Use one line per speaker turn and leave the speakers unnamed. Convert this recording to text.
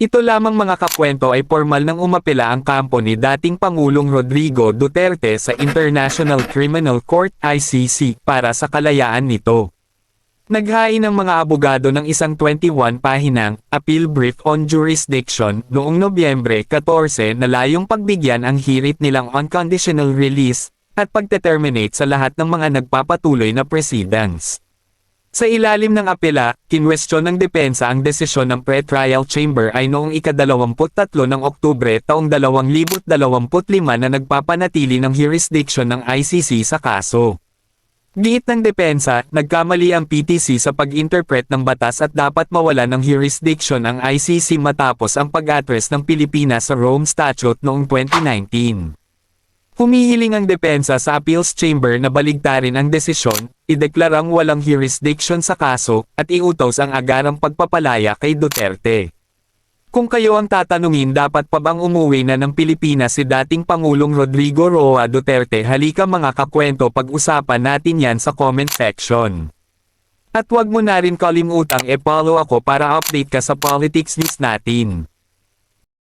Ito lamang mga kakwento ay formal nang umapela ang kampo ni dating Pangulong Rodrigo Duterte sa International Criminal Court ICC para sa kalayaan nito. Naghain ng mga abogado ng isang 21 pahinang appeal brief on jurisdiction noong Nobyembre 14 na layong pagbigyan ang hirit nilang unconditional release at pagdeterminate sa lahat ng mga nagpapatuloy na proceedings. Sa ilalim ng apela, kinwestiyon ng depensa ang desisyon ng pre-trial chamber ay noong ika-23 ng Oktubre taong 2025 na nagpapanatili ng jurisdiction ng ICC sa kaso. Giit ng depensa, nagkamali ang PTC sa pag-interpret ng batas at dapat mawala ng jurisdiction ang ICC matapos ang pag-address ng Pilipinas sa Rome Statute noong 2019. Humihiling ang depensa sa appeals chamber na baligtarin ang desisyon, ideklarang walang jurisdiction sa kaso, at iutos ang agarang pagpapalaya kay Duterte. Kung kayo ang tatanungin dapat pa bang umuwi na ng Pilipinas si dating Pangulong Rodrigo Roa Duterte halika mga kakwento pag-usapan natin yan sa comment section. At wag mo na rin kalimutang e-follow ako para update ka sa politics news natin.